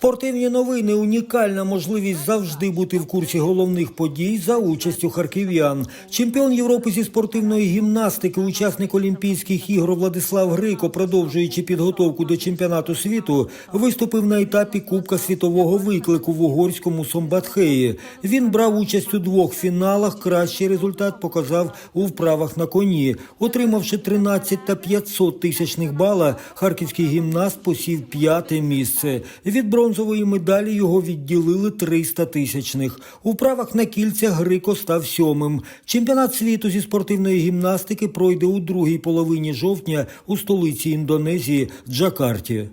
Спортивні новини унікальна можливість завжди бути в курсі головних подій за участю харків'ян. Чемпіон Європи зі спортивної гімнастики, учасник Олімпійських ігор Владислав Грико, продовжуючи підготовку до чемпіонату світу, виступив на етапі Кубка світового виклику в угорському Сомбатхеї. Він брав участь у двох фіналах. Кращий результат показав у вправах на коні. Отримавши 13 та 500 тисячних бала, харківський гімнаст посів п'яте місце. Від бронзової медалі його відділили 300 тисячних. У вправах на кільцях Грико став сьомим. Чемпіонат світу зі спортивної гімнастики пройде у другій половині жовтня у столиці Індонезії Джакарті.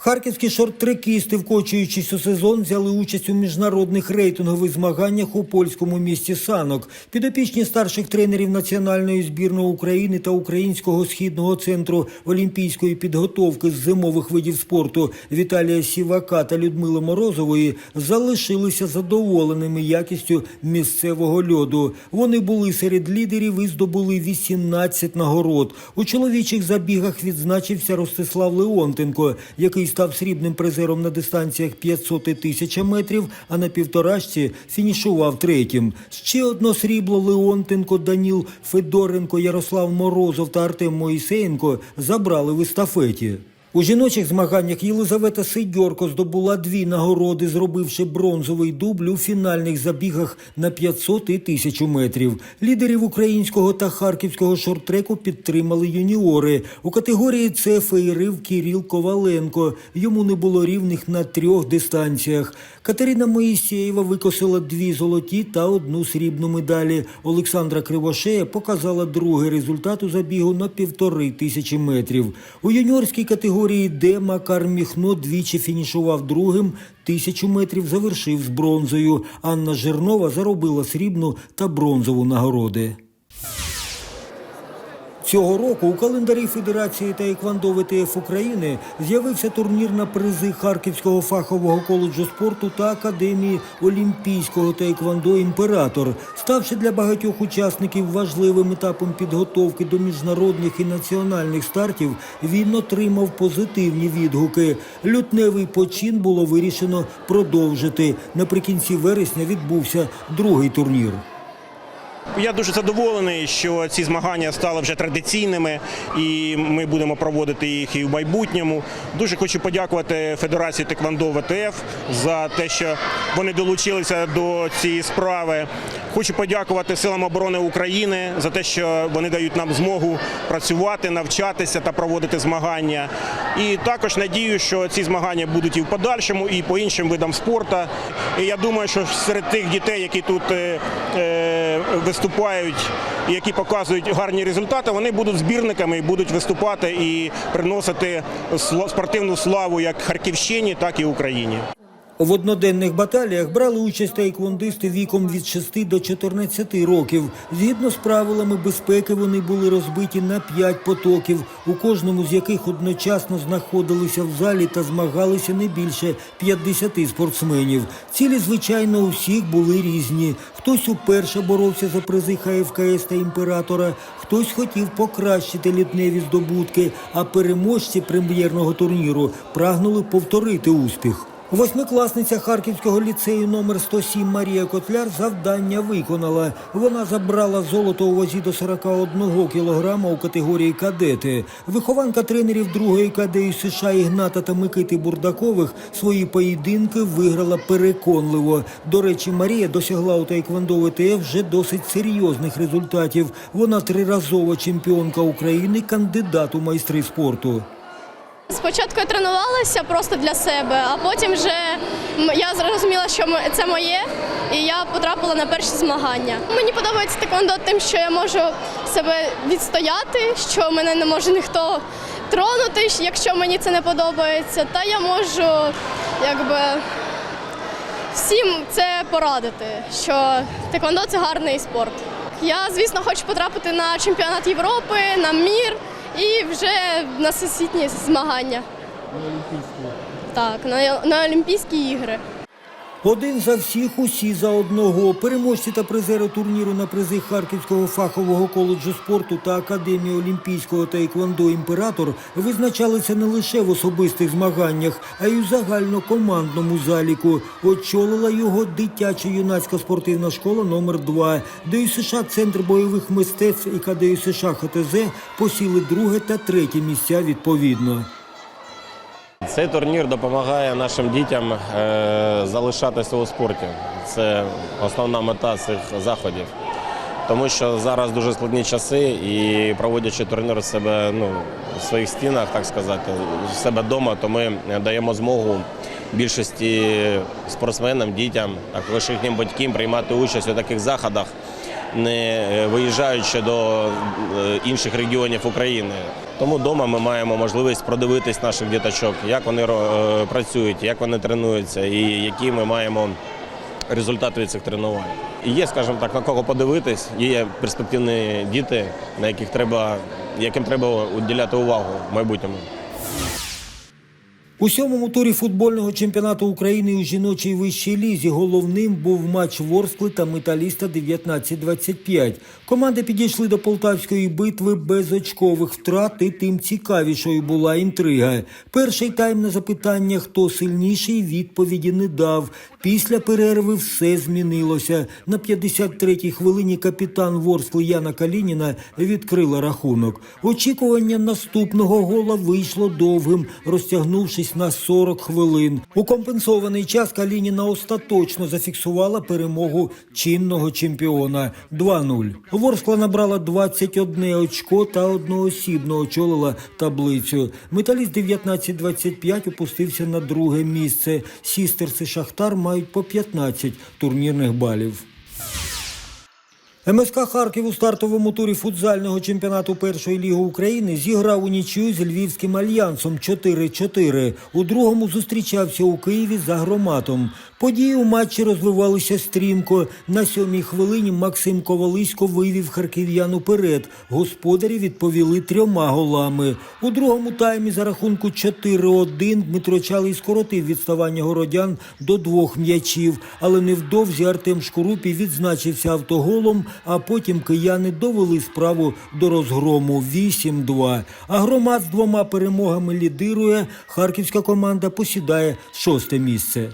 Харківські шорт-трекісти, вкочуючись у сезон, взяли участь у міжнародних рейтингових змаганнях у польському місті Санок. Підопічні старших тренерів національної збірної України та Українського східного центру олімпійської підготовки з зимових видів спорту Віталія Сівака та Людмили Морозової залишилися задоволеними якістю місцевого льоду. Вони були серед лідерів і здобули 18 нагород. У чоловічих забігах відзначився Ростислав Леонтенко, який став срібним призером на дистанціях 500 і 1000 метрів, а на півторашці фінішував третім. Ще одно срібло Леонтенко, Даніл Федоренко, Ярослав Морозов та Артем Моїсеєнко забрали в естафеті. У жіночих змаганнях Єлизавета Сидьорко здобула дві нагороди, зробивши бронзовий дубль у фінальних забігах на 500 і 1000 метрів. Лідерів українського та харківського шорт-треку підтримали юніори. У категорії С феєрив Кіріл Коваленко. Йому не було рівних на трьох дистанціях. Катерина Моїсєєва викосила дві золоті та одну срібну медалі. Олександра Кривошея показала другий результат у забігу на півтори тисячі метрів. У юніорській категорії Д Макар Міхно двічі фінішував другим. Тисячу метрів завершив з бронзою. Анна Жирнова заробила срібну та бронзову нагороди. Цього року у календарі Федерації Таеквондо ВТФ України з'явився турнір на призи Харківського фахового коледжу спорту та Академії Олімпійського Таеквондо Імператор, ставши для багатьох учасників важливим етапом підготовки до міжнародних і національних стартів, він отримав позитивні відгуки. Лютневий почин було вирішено продовжити. Наприкінці вересня відбувся другий турнір. Я дуже задоволений, що ці змагання стали вже традиційними, і ми будемо проводити їх і в майбутньому. Дуже хочу подякувати Федерації Теквандо ВТФ за те, що вони долучилися до цієї справи. Хочу подякувати силам оборони України за те, що вони дають нам змогу працювати, навчатися та проводити змагання. І також надію, що ці змагання будуть і в подальшому, і по іншим видам спорту. І я думаю, що серед тих дітей, які тут е, е, виступають які показують гарні результати, вони будуть збірниками і будуть виступати і приносити спортивну славу як Харківщині, так і Україні. В одноденних баталіях брали участь таеквондисти віком від 6 до 14 років. Згідно з правилами безпеки, вони були розбиті на 5 потоків, у кожному з яких одночасно знаходилися в залі та змагалися не більше 50 спортсменів. Цілі, звичайно, у всіх були різні. Хтось уперше боровся за призи ХФКС та імператора, хтось хотів покращити літневі здобутки, а переможці прем'єрного турніру прагнули повторити успіх. Восьмикласниця Харківського ліцею номер 107 Марія Котляр завдання виконала. Вона забрала золото у вазі до 41 кілограма у категорії кадети. Вихованка тренерів другої кадеї США Ігната та Микити Бурдакових свої поєдинки виграла переконливо. До речі, Марія досягла у Таеквондо ВТФ вже досить серйозних результатів. Вона триразова чемпіонка України, кандидат у майстри спорту. Спочатку я тренувалася просто для себе, а потім вже я зрозуміла, що це моє, і я потрапила на перші змагання. Мені подобається теквондо тим, що я можу себе відстояти, що мене не може ніхто тронути, якщо мені це не подобається. Та я можу якби всім це порадити, що теквондо це гарний спорт. Я, звісно, хочу потрапити на чемпіонат Європи, на мір і вже на сусідні змагання. На Олімпійські? Так, на, на Олімпійські ігри. Один за всіх, усі за одного. Переможці та призери турніру на призи Харківського фахового коледжу спорту та Академії Олімпійського таеквондо Імператор визначалися не лише в особистих змаганнях, а й у загальнокомандному заліку. Очолила його дитяча юнацька спортивна школа номер 2 ДЮСШ Центр бойових мистецтв і КДЮСШ ХТЗ посіли друге та третє місця відповідно. Цей турнір допомагає нашим дітям е, залишатися у спорті. Це основна мета цих заходів. Тому що зараз дуже складні часи і проводячи турнір в себе ну, в своїх стінах, так сказати, в себе вдома, то ми даємо змогу більшості спортсменам, дітям, також їхнім батькам приймати участь у таких заходах, не е, виїжджаючи до е, інших регіонів України. Тому вдома ми маємо можливість продивитись наших діточок, як вони е, працюють, як вони тренуються і які ми маємо результати від цих тренувань. І є, скажімо так, на кого подивитись, є перспективні діти, на яких треба, яким треба уділяти увагу в майбутньому. У сьомому турі футбольного чемпіонату України у жіночій вищій лізі головним був матч Ворскли та Металіста 19-25. Команди підійшли до полтавської битви без очкових втрат, і тим цікавішою була інтрига. Перший тайм на запитання, хто сильніший, відповіді не дав. Після перерви все змінилося. На 53-й хвилині капітан Ворскли Яна Калініна відкрила рахунок. Очікування наступного гола вийшло довгим, розтягнувшись на 40 хвилин. У компенсований час Калініна остаточно зафіксувала перемогу чинного чемпіона 2-0. Ворскла набрала 21 очко та одноосібно очолила таблицю. Металіст 19-25 опустився на друге місце. Сістерс і Шахтар мають по 15 турнірних балів. МСК Харків у стартовому турі футзального чемпіонату першої ліги України зіграв у нічию з Львівським альянсом 4-4. У другому зустрічався у Києві за громатом. Події у матчі розвивалися стрімко. На сьомій хвилині Максим Ковалисько вивів харків'ян уперед. Господарі відповіли трьома голами. У другому таймі за рахунку 4-1 Дмитро Чалий скоротив відставання городян до двох м'ячів. Але невдовзі Артем Шкурупій відзначився автоголом, а потім кияни довели справу до розгрому 8-2. А громад з двома перемогами лідирує. Харківська команда посідає шосте місце.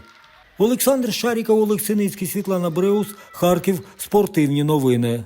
Олександр Шаріков, Олексиницький, Світлана Бреус, Харків. Спортивні новини.